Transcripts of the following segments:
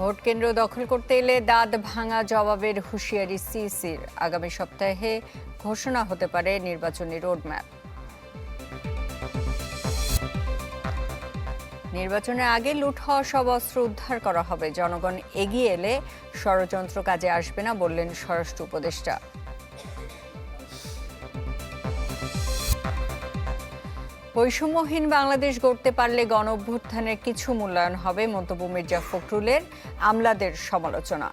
Vote কেন্দ্র দখল করতে এলে দাঁত ভাঙা জবাবের হুঁশিয়ারি সিসির। আগামী সপ্তাহে ঘোষণা হতে পারে নির্বাচনী রোডম্যাপ। নির্বাচনের আগে লুট হওয়া সব অস্ত্র উদ্ধার করা হবে। জনগণ এগিয়ে এলে ষড়যন্ত্র কাজে আসবে না বললেন স্বরাষ্ট্র উপদেষ্টা। বৈষম্যহীন বাংলাদেশ গড়তে পারলে গণ অভ্যুত্থানের কিছু মূল্যায়ন হবে মন্তব্য মির্জা ফখরুলের আমলাদের সমালোচনা।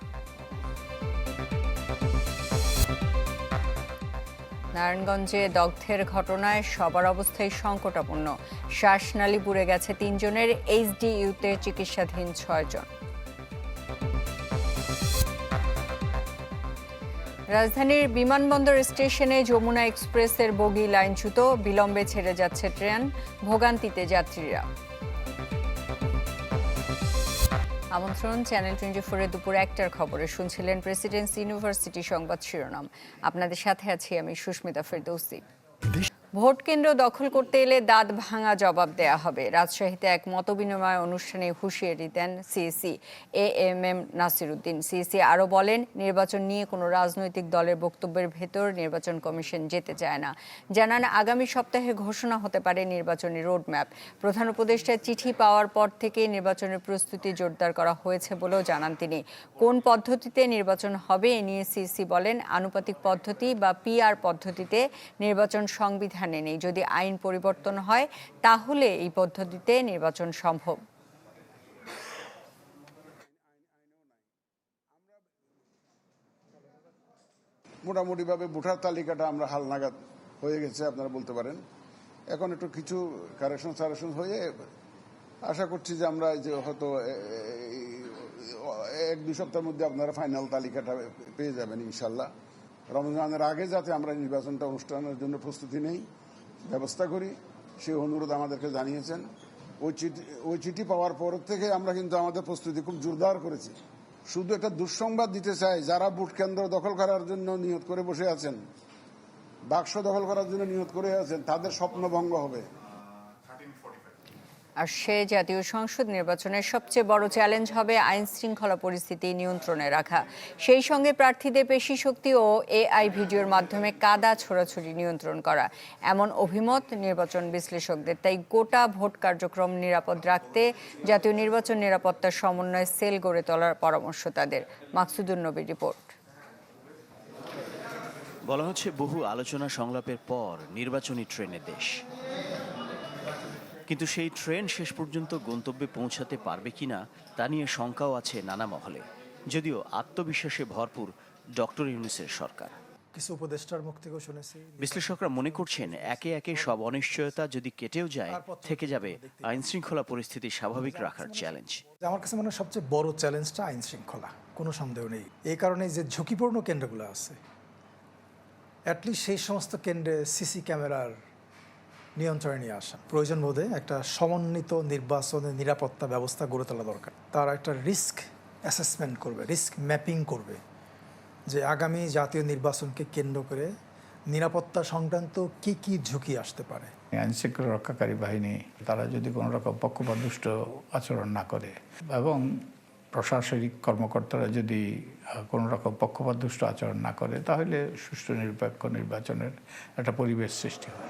নারায়ণগঞ্জে দগ্ধের ঘটনায় সবার অবস্থাই সংকটাপন্ন। শ্বাসনালী পুড়ে গেছে তিনজনের, এইচডিইউতে চিকিৎসাধীন ছয়জন। রাজধানীর বিমানবন্দর স্টেশনে যমুনা এক্সপ্রেসের বগি লাইনচ্যুত, বিলম্বে ছেড়ে যাচ্ছে ট্রেন, ভোগান্তিতে যাত্রীরা। আমন্ত্রণ চ্যানেল টোয়েন্টি ফোরের দুপুর একটার খবরে শুনছিলেন প্রেসিডেন্সি ইউনিভার্সিটি সংবাদ শিরোনাম। আপনাদের সাথে আছি আমি সুস্মিতা ফেরদৌসি। ভোট কেন্দ্র দখল করতে এলে দাঁত ভাঙা জবাব দেয়া হবে। রাজশাহীতে এক মতবিনিময় অনুষ্ঠানে হুঁশিয়ারি দেন C A C A M M Nasiruddin. C A C আরও বলেন, নির্বাচন নিয়ে কোনো রাজনৈতিক দলের বক্তব্যের ভেতর নির্বাচন কমিশন যেতে চায় না। জানান, আগামী সপ্তাহে ঘোষণা হতে পারে নির্বাচনী রোডম্যাপ। প্রধান উপদেষ্টার চিঠি পাওয়ার পর থেকে নির্বাচনের প্রস্তুতি জোরদার করা হয়েছে বলেও জানান তিনি। কোন পদ্ধতিতে নির্বাচন হবে এ নিয়ে সিসি বলেন, আনুপাতিক পদ্ধতি বা পিআর পদ্ধতিতে নির্বাচন সংবিধানে নেই। যদি আইন পরিবর্তন হয়, তাহলে এই পদ্ধতিতে নির্বাচন সম্ভব। মোটামুটিভাবে ভোটার তালিকাটা আমরা হালনাগাদ হয়ে গেছে, আপনারা বলতে পারেন। এখন একটু কিছু কারেকশন সারেকশন হয়ে আশা করছি যে আমরা যে হয়তো এক দুই সপ্তাহের মধ্যে আপনারা ফাইনাল তালিকাটা পেয়ে যাবেন ইনশাল্লাহ। রমজানের আগে যাতে আমরা নির্বাচনটা অনুষ্ঠানের জন্য প্রস্তুতি নেই, ব্যবস্থা করি, সে অনুরোধ আমাদেরকে জানিয়েছেন। ওই চিঠি ওই চিঠি পাওয়ার পর থেকে আমরা কিন্তু আমাদের প্রস্তুতি খুব জোরদার করেছি। শুধু একটা দুঃসংবাদ দিতে চাই, যারা ভোট কেন্দ্র দখল করার জন্য নিয়ত করে বসে আছেন, বাক্স দখল করার জন্য নিয়ত করে আছেন, তাদের স্বপ্ন ভঙ্গ হবে। আর সে জাতীয় সংসদ নির্বাচনের সবচেয়ে বড় চ্যালেঞ্জ হবে আইন শৃঙ্খলা পরিস্থিতি নিয়ন্ত্রণে রাখা। সেই সঙ্গে প্রার্থীদের পেশি শক্তি ও এআই ভিডিওর মাধ্যমে কাদা ছোড়াছুড়ি নিয়ন্ত্রণ করা। এমন অভিমত নির্বাচন বিশ্লেষকদের। তাই গোটা ভোট কার্যক্রম নিরাপদ রাখতে, জাতীয় নির্বাচন নিরাপত্তার সমন্বয় সেল গড়ে তোলার পরামর্শ তাদের। মাকসুদুর নবীর রিপোর্ট। বলা হচ্ছে বহু আলোচনা সংলাপের পর নির্বাচনী ট্রেনে দেশ। কিন্তু সেই ট্রেন শেষ পর্যন্ত গন্তব্যে পৌঁছাতে পারবে কিনা তা নিয়ে শঙ্কাও আছে নানা মহলে। যদিও আত্মবিশ্বাসে ভরপুর ডক্টর ইউনুসের সরকার। কিছু উপদেষ্টার মুখ থেকেও শুনেছি। বিশ্লেষকরা মনে করছেন একে একে সব অনিশ্চয়তা যদি কেটেও যায় থেকে যাবে আইন শৃঙ্খলা পরিস্থিতি স্বাভাবিক রাখার চ্যালেঞ্জ আমার কাছে মনে হয় সবচেয়ে বড় চ্যালেঞ্জটা আইন শৃঙ্খলা কোনো সন্দেহ নেই। এই কারণে যে ঝুঁকিপূর্ণ কেন্দ্রগুলো আছে অ্যাটলিস্ট সেই সমস্ত কেন্দ্রে সিসি ক্যামেরার নিয়ন্ত্রণে নিয়ে আসা প্রয়োজন বোধে একটা সমন্বিত নির্বাচনের নিরাপত্তা ব্যবস্থা গড়ে তোলা দরকার। তার একটা রিস্ক অ্যাসেসমেন্ট করবে রিস্ক ম্যাপিং করবে যে আগামী জাতীয় নির্বাচনকে কেন্দ্র করে নিরাপত্তা সংক্রান্ত কি কি ঝুঁকি আসতে পারে। আইন শৃঙ্খলা রক্ষাকারী বাহিনী, তারা যদি কোনো রকম পক্ষপাতদুষ্ট আচরণ না করে এবং প্রশাসনিক কর্মকর্তারা যদি কোনো রকম পক্ষপাতদুষ্ট আচরণ না করে, তাহলে সুষ্ঠু নিরপেক্ষ নির্বাচনের একটা পরিবেশ সৃষ্টি হয়।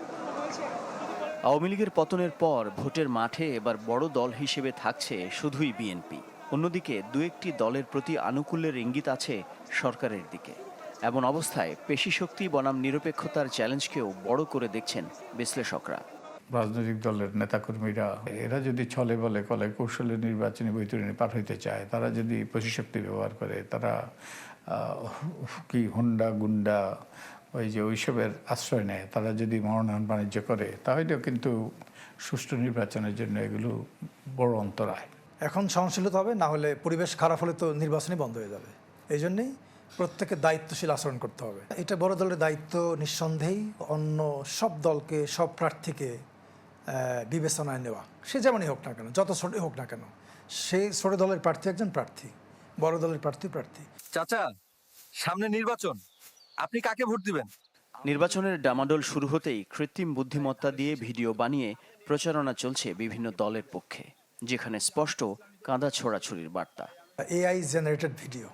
আওয়ামী লীগের পতনের পর ভোটের মাঠে এবার বড় দল হিসেবে থাকছে শুধুই বিএনপি। অন্যদিকে দু একটি দলের প্রতি আনুকূল্যের ইঙ্গিত আছে সরকারের দিকে। এমন অবস্থায় পেশিশক্তি বনাম নিরপেক্ষতার চ্যালেঞ্জকেও বড় করে দেখছেন বিশ্লেষকরা। রাজনৈতিক দলের নেতাকর্মীরা, এরা যদি ছলে বলে, কলে কৌশলে নির্বাচনী বৈতরণী পার হইতে চায়, তারা যদি প্রশিশক্তি ব্যবহার করে, তারা কি হুন্ডা গুন্ডা ওই যে ওইসবের আশ্রয় নেয়। তারা যদি মনোনয়ন বাণিজ্য করে তাহলেও কিন্তু সুষ্ঠু নির্বাচনের জন্য এগুলো বড় অন্তরায়। এখন সহনশীলতা হবে না হলে পরিবেশ খারাপ হলে তো নির্বাচনই বন্ধ হয়ে যাবে। এই জন্যেই প্রত্যেকে দায়িত্বশীল আচরণ করতে হবে। এটা বড় দলের দায়িত্ব নিঃসন্দেহেই অন্য সব দলকে সব প্রার্থীকে আহ, বিবেচনায় নেওয়া। সে যেমনই হোক না কেন যত ছোটই হোক না কেন সেই ছোট দলের প্রার্থী একজন প্রার্থী বড় দলের প্রার্থী প্রার্থী। চাচা সামনে নির্বাচন। আপনি কাকে ভোট দিবেন? নির্বাচনের ডামাডোল শুরু হতেই কৃত্রিম বুদ্ধিমত্তা দিয়ে ভিডিও বানিয়ে প্রচারণা চলছে বিভিন্ন দলের পক্ষে যেখানে স্পষ্ট কাঁদা ছোড়াছুরির বার্তা। এআই জেনারেটেড ভিডিও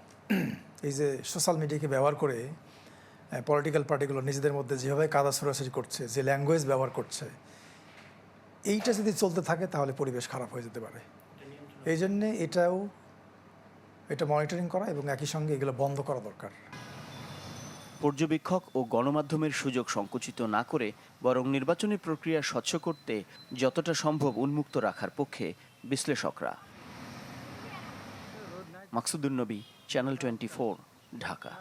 এই যে সোশ্যাল মিডিয়াকে ব্যবহার করে পলিটিক্যাল পার্টিগুলো নিজেদের মধ্যে যেভাবে কাদা ছড়াছড়ি করছে যে ল্যাঙ্গুয়েজ ব্যবহার করছে এইটা যদি চলতে থাকে তাহলে পরিবেশ খারাপ হয়ে যেতে পারে। এই জন্যে এটাও এটা মনিটরিং করা এবং একই সঙ্গে এগুলো বন্ধ করা দরকার। পর্যবেক্ষক ও গণমাধ্যমের সুযোগ সংকুচিত না করে বরং নির্বাচনী প্রক্রিয়া স্বচ্ছ করতে যতটা সম্ভব উন্মুক্ত রাখার পক্ষে বিশ্লেষকরা। মাকসুদুল নবী চ্যানেল টোয়েন্টি ঢাকা।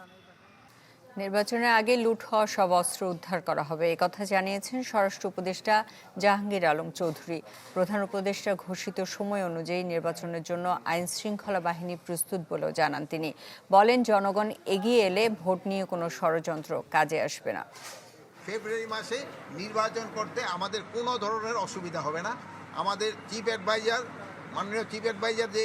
নির্বাচনের আগে লুট হওয়া সব অস্ত্র উদ্ধার করা হবে। একথা জানিয়েছেন স্বরাষ্ট্র উপদেষ্টা জাহাঙ্গীর আলম চৌধুরী। প্রধান উপদেষ্টা ঘোষিত সময় অনুযায়ী নির্বাচনের জন্য আইন শৃঙ্খলা বাহিনী প্রস্তুত বলেও জানান তিনি। বলেন, জনগণ এগিয়ে এলে ভোট নিয়ে কোনো ষড়যন্ত্র কাজে আসবে না। ফেব্রুয়ারি মাসে নির্বাচন করতে আমাদের কোনো ধরনের অসুবিধা হবে না। আমাদের চিফ অ্যাডভাইজার, মাননীয় চিফ অ্যাডভাইজার যে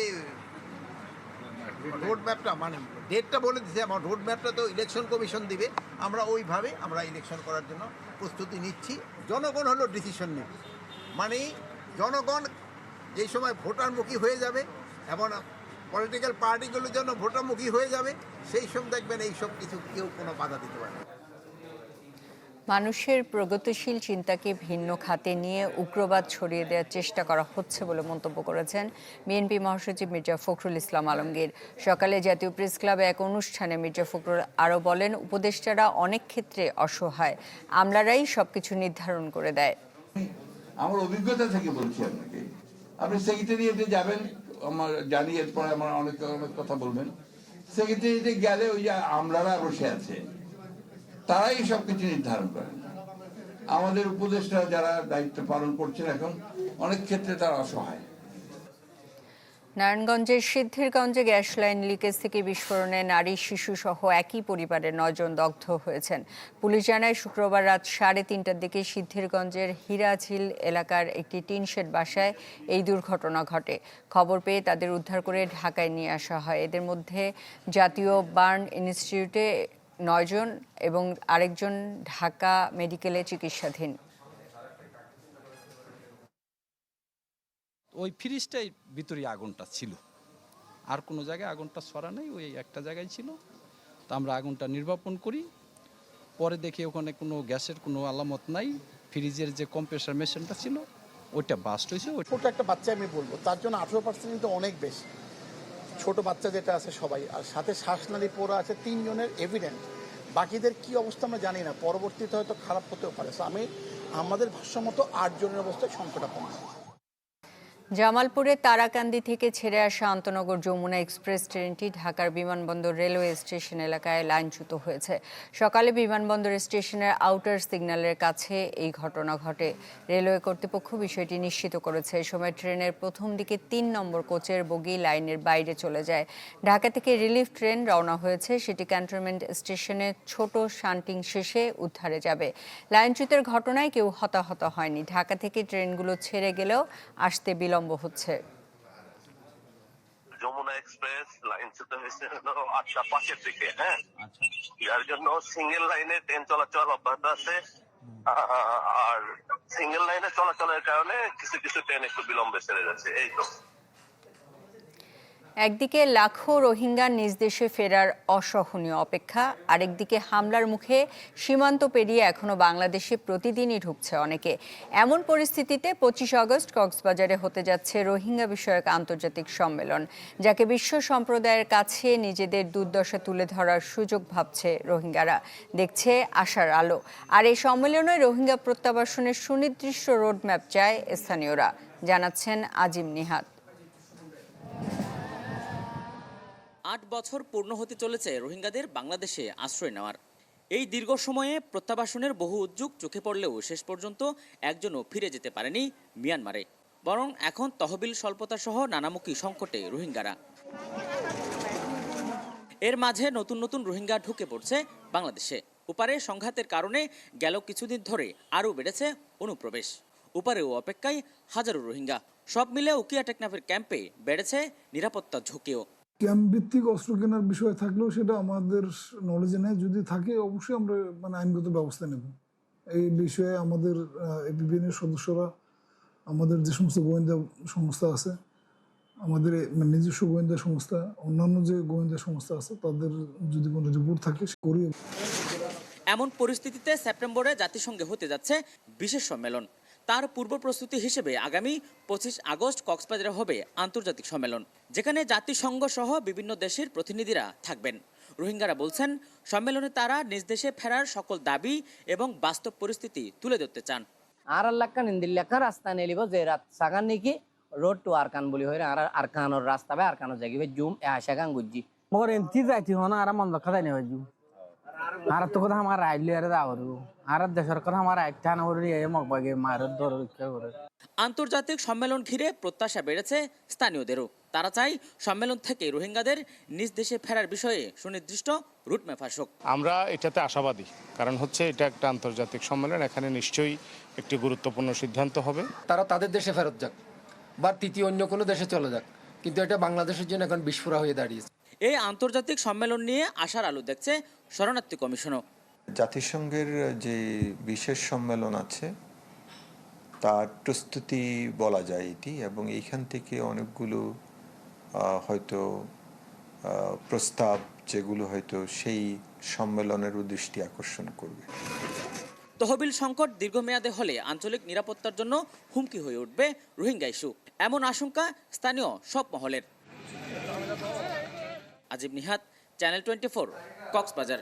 রোড ম্যাপটা মানে ডেটটা বলে দিচ্ছে আমার রোড ম্যাপটা তো ইলেকশন কমিশন দিবে। আমরা ওইভাবে আমরা ইলেকশন করার জন্য প্রস্তুতি নিচ্ছি। জনগণ হলো ডিসিশন নেবে মানে জনগণ যেই সময় ভোটারমুখী হয়ে যাবে এবং পলিটিক্যাল পার্টিগুলোর জন্য ভোটারমুখী হয়ে যাবে, সেই সব দেখবেন এইসব কিছু কেউ কোনো বাধা দিতে পারবে মানুষের প্রগতিশীল চিন্তাকে ভিন্ন খাতে নিয়ে উগ্রবাদ ছড়িয়ে দেওয়ার চেষ্টা করা হচ্ছে বলে মন্তব্য করেছেন বিএনপি মহাসচিব মির্জা ফখরুল ইসলাম আলমগীর। সকালে জাতীয় প্রেস ক্লাবে এক অনুষ্ঠানে মির্জা ফখরুল আরও বলেন, উপদেষ্টারা অনেক ক্ষেত্রে অসহায়। আমলারাই সবকিছু নির্ধারণ করে দেয়। আমার অভিজ্ঞতা থেকে বলছি আপনাকে। আপনি সেক্রেটারিয়েটে যাবেন, আমার জানি এরপরে আমার অনেক অনেক কথা বলবেন। সেক্রেটারিয়েটে গেলে ওই যে আমলারা বসে আছে। তারাই সব কিছু নির্ধারণ করেন আমাদের উপদেষ্টা যারা দায়িত্ব পালন করছেন এখন, অনেক ক্ষেত্রে তারা অসহায়। নারায়ণগঞ্জের সিদ্ধিরগঞ্জে গ্যাস লাইন লিকেজ থেকে বিস্ফোরণে নারী, শিশু সহ একই পরিবারের নজন দগ্ধ হয়েছেন। পুলিশ জানায়, শুক্রবার রাত সাড়ে তিনটার দিকে সিদ্ধিরগঞ্জের হীরাঝিল এলাকার একটি টিন শেড বাসায় এই দুর্ঘটনা ঘটে। খবর পেয়ে তাদের উদ্ধার করে ঢাকায় নিয়ে আসা হয়। এদের মধ্যে জাতীয় বার্ন ইনস্টিটিউটে নয়জন এবং আরেকজন ঢাকা মেডিকেলে চিকিৎসাধীন। ওই ফ্রিজটাই ভিতরে আগুনটা ছিল। আর কোনো জায়গায় আগুনটা সরা নেই ওই একটা জায়গায় ছিল। তা আমরা আগুনটা নির্বাপন করি। পরে দেখি ওখানে কোনো গ্যাসের কোনো আলামত নাই। ফ্রিজের যে কম্প্রেসার মেশিনটা ছিল ওইটা বাস্ট হয়েছে ওই ছোট একটা বাচ্চা আমি বলব তার জন্য আঠেরো পার্সেন্ট কিন্তু অনেক বেশি। ছোট বাচ্চা যেটা আছে সবাই, আর সাথে শ্বাসনালী পোড়া আছে তিনজনের এভিডেন্ট বাকিদের কি অবস্থা আমরা জানি না, পরবর্তীতে হয়তো খারাপ হতেও পারে। আমি, আমাদের ভাষ্যমতো মতো আটজনের অবস্থায় সংকটাপন্ন জামালপুরে তারাকান্দি থেকে ছেড়ে আসা আন্তনগর যমুনা এক্সপ্রেস ট্রেনটি ঢাকার বিমানবন্দর রেলওয়ে স্টেশন এলাকায় লাইনচ্যুত হয়েছে। সকালে বিমানবন্দর স্টেশনের আউটার সিগন্যালের কাছে এই ঘটনা ঘটে। রেলওয়ে কর্তৃপক্ষ বিষয়টি নিশ্চিত করেছে। সময় ট্রেনের প্রথম দিকে তিন নম্বর কোচের বগি লাইনের বাইরে চলে যায়। ঢাকা থেকে রিলিফ ট্রেন রওনা হয়েছে। সেটি ক্যান্টনমেন্ট স্টেশনে ছোট শান্টিং শেষে উদ্ধারে যাবে। লাইনচ্যুতের ঘটনায় কেউ হতাহত হয়নি। ঢাকা থেকে ট্রেনগুলো ছেড়ে গেলেও আসতে বিলম্ব হচ্ছে? যমুনা এক্সপ্রেস লাইন লাইনচ্যুত হয়েছে হলো আটটা পাঁচের দিকে হ্যাঁ? যার জন্য সিঙ্গেল লাইনে ট্রেন চলাচল অব্যাহত আছে। আর সিঙ্গেল লাইনে চলাচলের কারণে কিছু কিছু ট্রেন একটু বিলম্বে সেরে যাচ্ছে এই তো। একদিকে লাখো রোহিঙ্গা নিজ দেশে ফেরার অসহনীয় অপেক্ষা, আরেকদিকে হামলার মুখে সীমান্ত পেরিয়ে এখনও বাংলাদেশে প্রতিদিনই ঢুকছে অনেকে। এমন পরিস্থিতিতে পঁচিশ আগস্ট কক্সবাজারে হতে যাচ্ছে রোহিঙ্গা বিষয়ক আন্তর্জাতিক সম্মেলন, যাকে বিশ্ব সম্প্রদায়ের কাছে নিজেদের দুর্দশা তুলে ধরার সুযোগ ভাবছে রোহিঙ্গারা। দেখছে আশার আলো। আর এই সম্মেলনে রোহিঙ্গা প্রত্যাবাসনের সুনির্দিষ্ট রোডম্যাপ চায় স্থানীয়রা, জানাচ্ছেন আজিম নিহাত। আট বছর পূর্ণ হতে চলেছে রোহিঙ্গাদের বাংলাদেশে আশ্রয় নেওয়ার। এই দীর্ঘ সময়ে প্রত্যাবাসনের বহু উদ্যোগ চোখে পড়লেও শেষ পর্যন্ত একজনও ফিরে যেতে পারেনি মিয়ানমারে। বরং এখন তহবিল স্বল্পতা সহ নানামুখী সংকটে রোহিঙ্গারা। এর মাঝে নতুন নতুন রোহিঙ্গা ঢুকে পড়ছে বাংলাদেশে। উপারে সংঘাতের কারণে গেল কিছুদিন ধরে আরও বেড়েছে অনুপ্রবেশ। উপারেও অপেক্ষায় হাজারো রোহিঙ্গা। সব মিলে উকিয়া টেকনাফের ক্যাম্পে বেড়েছে নিরাপত্তা ঝুঁকিও। ক্যাম্প ভিত্তিক অস্ত্র কেনার বিষয় থাকলেও সেটা আমাদের নলেজে নেই। যদি থাকে, অবশ্যই আমরা মানে আইনগত ব্যবস্থা নেব। এই বিষয়ে আমাদের এপিবিএনের সদস্যরা, আমাদের যে সমস্ত গোয়েন্দা সংস্থা আছে, আমাদের মানে নিজস্ব গোয়েন্দা সংস্থা, অন্যান্য যে গোয়েন্দা সংস্থা আছে, তাদের যদি কোনো রিপোর্ট থাকে, সে করি এমন পরিস্থিতিতে সেপ্টেম্বরে জাতিসংঘে হতে যাচ্ছে বিশেষ সম্মেলন। তার পূর্ব প্রস্তুতি হিসেবে আগামী পঁচিশ আগস্ট কক্সবাজারে হবে আন্তর্জাতিক সম্মেলন যেখানে জাতিসংঘ সহ বিভিন্ন দেশের প্রতিনিধিরা থাকবেন। রোহিঙ্গারা বলছেন সম্মেলনে তারা নিজ দেশে ফেরার সকল দাবি এবং বাস্তব পরিস্থিতি তুলে ধরতে চান। আর লাক্কান ইন্দিল্লাকা রাস্তা নেলিব যে রাত সাগান নাকি রোড টু আরকান বলি হইরে আর আরকানোর রাস্তা বে আরকানোর জায়গা। জুম এ আশাগান গুজ্জি। মগর এমতি যাইতি হন আর মন দেখা দেয় হইজু আর তো কথা আমার আইলি আর দাওরু আর দেশের কথা আমার আইটা না হরি এ মগ বাগে মার ধর রক্ষা করে। আন্তর্জাতিক সম্মেলন ঘিরে প্রত্যাশা বেড়েছে স্থানীয়দেরও। তারা চাই সম্মেলন থেকে রোহিঙ্গাদের নিজ দেশে ফেরার বিষয়ে সুনির্দিষ্ট রুটম্যাপ আসুক। আমরা এটাতে আশাবাদী কারণ হচ্ছে এটা একটা আন্তর্জাতিক সম্মেলন এখানে নিশ্চয়ই একটি গুরুত্বপূর্ণ সিদ্ধান্ত হবে। তারা তাদের দেশে ফেরত যাক বা তৃতীয় অন্য কোনো দেশে চলে যাক। কিন্তু এটা বাংলাদেশের জন্য এখন বিস্ফোরা হয়ে দাঁড়িয়েছে। এই আন্তর্জাতিক সম্মেলন নিয়ে আশার আলো দেখছে শরণার্থী কমিশনও। জাতিসংঘের যে বিশেষ সম্মেলন আছে তার প্রস্তুতি বলা যায় এটি এবং এইখান থেকে অনেকগুলো হয়তো প্রস্তাব যেগুলো হয়তো সেই সম্মেলনেরও দৃষ্টি আকর্ষণ করবে। তহবিল সংকট দীর্ঘমেয়াদে হলে আঞ্চলিক নিরাপত্তার জন্য হুমকি হয়ে উঠবে রোহিঙ্গা ইস্যু। এমন আশঙ্কা স্থানীয় সব মহলের। Ajib Nihat channel twenty four Cox's Bazar.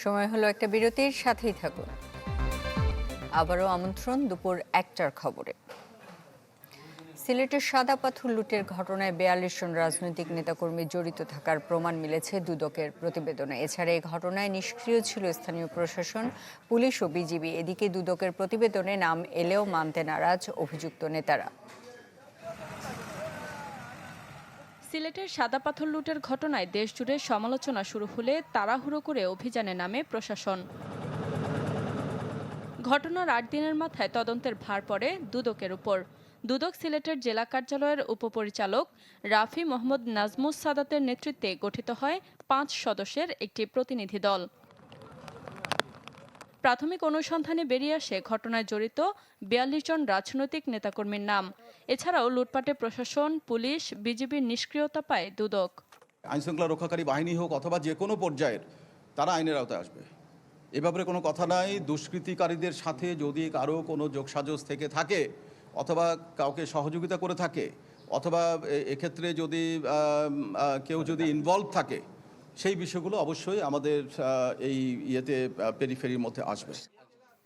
সময় হলো একটা বিরতির, সাথেই থাকুন। আবারও আমন্ত্রণ দুপুর একটার খবরে। সিলেটের সাদা পাথর লুটের ঘটনায় বিয়াল্লিশ জন রাজনৈতিক নেতাকর্মী জড়িত থাকার প্রমাণ মিলেছে দুদকের প্রতিবেদনে। এছাড়া এই ঘটনায় নিষ্ক্রিয় ছিল স্থানীয় প্রশাসন, পুলিশ ও বিজিবি। এদিকে দুদকের প্রতিবেদনে নাম এলেও মানতে নারাজ অভিযুক্ত নেতারা। সিলেটের সাদা পাথর লুটের ঘটনায় দেশজুড়ে সমালোচনা শুরু হলে তাড়াহুড়ো করে অভিযানে নামে প্রশাসন। ঘটনার আট দিনের মাথায় তদন্তের ভার পড়ে দুদকের উপর। দুদক সিলেটের জেলা কার্যালয়ের উপপরিচালক রাফি মোহাম্মদ নাজমুস সাদাতের নেতৃত্বে গঠিত হয় পাঁচ সদস্যের একটি প্রতিনিধি দল। প্রাথমিক অনুসন্ধানে বেরিয়ে আসে ঘটনায় জড়িত বিয়াল্লিশ জন রাজনৈতিক নেতাকর্মীর নাম। এছাড়াও লুটপাটে প্রশাসন, পুলিশ, বিজিবির নিষ্ক্রিয়তা পায় দুদক। আইনশৃঙ্খলা রক্ষাকারী বাহিনী হোক অথবা যে কোনো পর্যায়ের, তারা আইনের আওতায় আসবে। এ ব্যাপারে কোনো কথা নাই। দুষ্কৃতিকারীদের সাথে যদি কারও কোনো যোগসাজশ থেকে থাকে, অথবা কাউকে সহযোগিতা করে থাকে, অথবা এক্ষেত্রে যদি কেউ যদি ইনভলভ থাকে, সেই বিষয়গুলো অবশ্যই আমাদের এই ইয়েতে পেরিফেরির মধ্যে আসবে।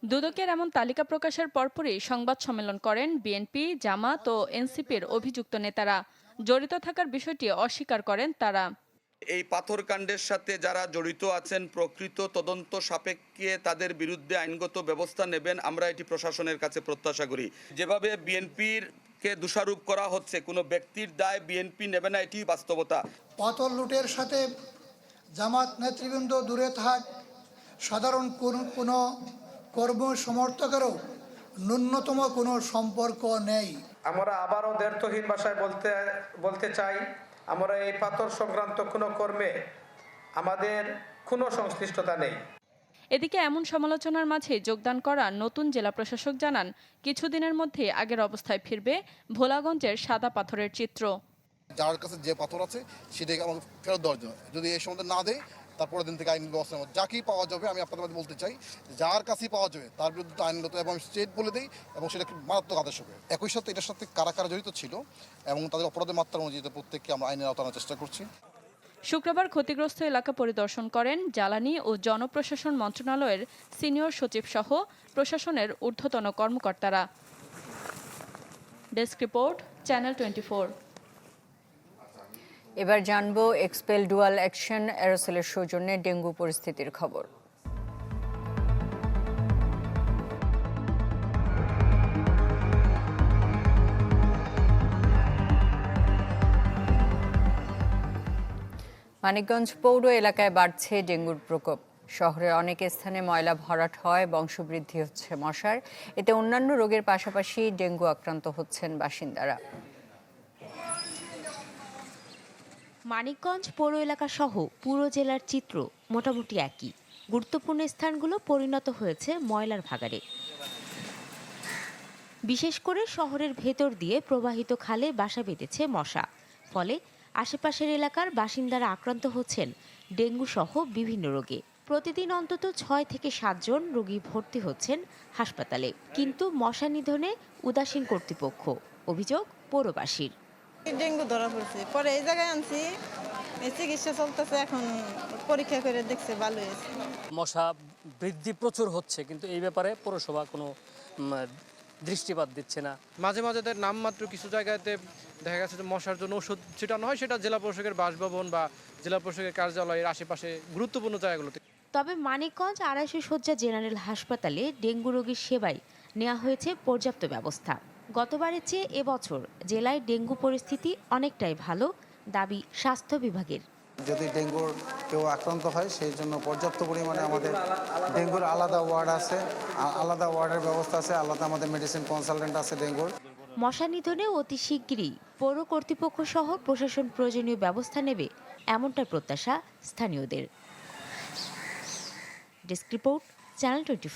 দুদকের এমন তালিকা প্রকাশের পরপরই সংবাদ সম্মেলন করেন বিএনপি জামাত ও এনসিপির অভিযুক্ত নেতারা। জড়িত থাকার বিষয়টি অস্বীকার করেন তারা। এই পাথরকাণ্ডের সাথে যারা জড়িত আছেন প্রকৃত তদন্ত সাপেক্ষে তাদের বিরুদ্ধে আইনগত ব্যবস্থা নেবেন আমরা এটি প্রশাসনের কাছে প্রত্যাশা করি। যেভাবে বিএনপির কে দোষারোপ করা হচ্ছে কোনো ব্যক্তির দায় বিএনপি নেবে না এটি বাস্তবতা। পাথর লুটের সাথে জামাত নেতৃবৃন্দ দূরে থাক সাধারণ কোন কোনো কর্ম সমর্থকেরও ন্যূনতম কোনো সম্পর্ক নেই। আমরা আবারও দ্ব্যর্থহীন ভাষায় বলতে বলতে চাই আমরা এই পাথর সংক্রান্ত কোনো কর্মে আমাদের কোনো সংশ্লিষ্টতা নেই। এদিকে এমন সমালোচনার মাঝে যোগদান করা নতুন জেলা প্রশাসক জানান কিছুদিনের মধ্যে আগের অবস্থায় ফিরবে ভোলাগঞ্জের সাদা পাথরের চিত্র। যার কাছে যে পাথর আছে সেটাকে আমাকে ফেরত দেওয়ার জন্য। যদি এই সময় না দেয় তারপরের দিন থেকে আইন ব্যবস্থা নেব। যাকেই পাওয়া যাবে আমি আপনাদের মধ্যে বলতে চাই যার কাছেই পাওয়া যাবে, তার বিরুদ্ধে আইনগত এবং স্টেট বলে দিই এবং সেটা মারাত্মক আদেশ হবে। একই সাথে এটার সাথে কারা কারা জড়িত ছিল এবং তাদের অপরাধের মাত্রা অনুযায়ী প্রত্যেককে আমরা আইনের আওতায় আনার চেষ্টা করছি। শুক্রবার ক্ষতিগ্রস্ত এলাকা পরিদর্শন করেন জ্বালানি ও জনপ্রশাসন মন্ত্রণালয়ের সিনিয়র সচিব সহ প্রশাসনের ঊর্ধ্বতন কর্মকর্তারা। ডেস্ক রিপোর্ট, চ্যানেল টোয়েন্টি এবার জানব এক্সপেল ডুয়াল অ্যাকশন অ্যারোসেলের সৌজন্যে ডেঙ্গু পরিস্থিতির খবর। মানিকগঞ্জ পৌর এলাকায় বাড়ছে ডেঙ্গুর প্রকোপ। শহরের অনেক স্থানে ময়লা ভরাট হয়, বংশবৃদ্ধি হচ্ছে মশার। এতে অন্যান্য রোগের পাশাপাশি ডেঙ্গু আক্রান্ত হচ্ছেন বাসিন্দারা। মানিকগঞ্জ পৌর এলাকা সহ পুরো জেলার চিত্র মোটামুটি একই। গুরুত্বপূর্ণ স্থানগুলো পরিণত হয়েছে ময়লার ভাগাড়ে। বিশেষ করে শহরের ভেতর দিয়ে প্রবাহিত খালে বাসা বেঁধেছে মশা। ফলে আশেপাশের এলাকার বাসিন্দারা আক্রান্ত হচ্ছেন ডেঙ্গু সহ বিভিন্ন রোগে। প্রতিদিন অন্তত ছয় থেকে সাতজন রোগী ভর্তি হচ্ছেন হাসপাতালে। কিন্তু মশা নিধনে উদাসীন কর্তৃপক্ষ। অভিযোগ পৌরবাসীর। ডেঙ্গু ধরা পড়ছে। পরে এই জায়গায় আনছি এই চিকিৎসা চলতেছে এখন পরীক্ষা করে দেখছে ভালো হয়েছে। মশা বৃদ্ধি প্রচুর হচ্ছে কিন্তু এই ব্যাপারে পৌরসভা কোনো দৃষ্টিপাত দিচ্ছে না। মাঝে মাঝে তার নামমাত্র কিছু জায়গাতে দেখা গেছে যে মশার জন্য ওষুধ ছিটানো হয় সেটা জেলা পরিষদের বাসভবন বা জেলা পরিষদের কার্যালয়ের আশেপাশে গুরুত্বপূর্ণ জায়গাগুলোতে। তবে মানিকগঞ্জ আড়াইশো শয্যা জেনারেল হাসপাতালে ডেঙ্গু রোগীর সেবায় নেওয়া হয়েছে পর্যাপ্ত ব্যবস্থা। গতবারের চেয়ে এবছর জেলায় ডেঙ্গু পরিস্থিতি অনেকটাই ভালো দাবি স্বাস্থ্য বিভাগের। যদি ডেঙ্গুর কেউ আক্রান্ত হয় সেই জন্য পর্যাপ্ত পরিমাণে আমাদের ডেঙ্গুর আলাদা ওয়ার্ড আছে আলাদা ওয়ার্ডের ব্যবস্থা আছে আলাদা আমাদের মেডিসিন কনসালটেন্ট আছে ডেঙ্গুর। মশা নিধনে অতি শিগগিরই পৌর কর্তৃপক্ষ সহ প্রশাসন প্রয়োজনীয় ব্যবস্থা নেবে এমনটা প্রত্যাশা স্থানীয়দের। Desk report channel twenty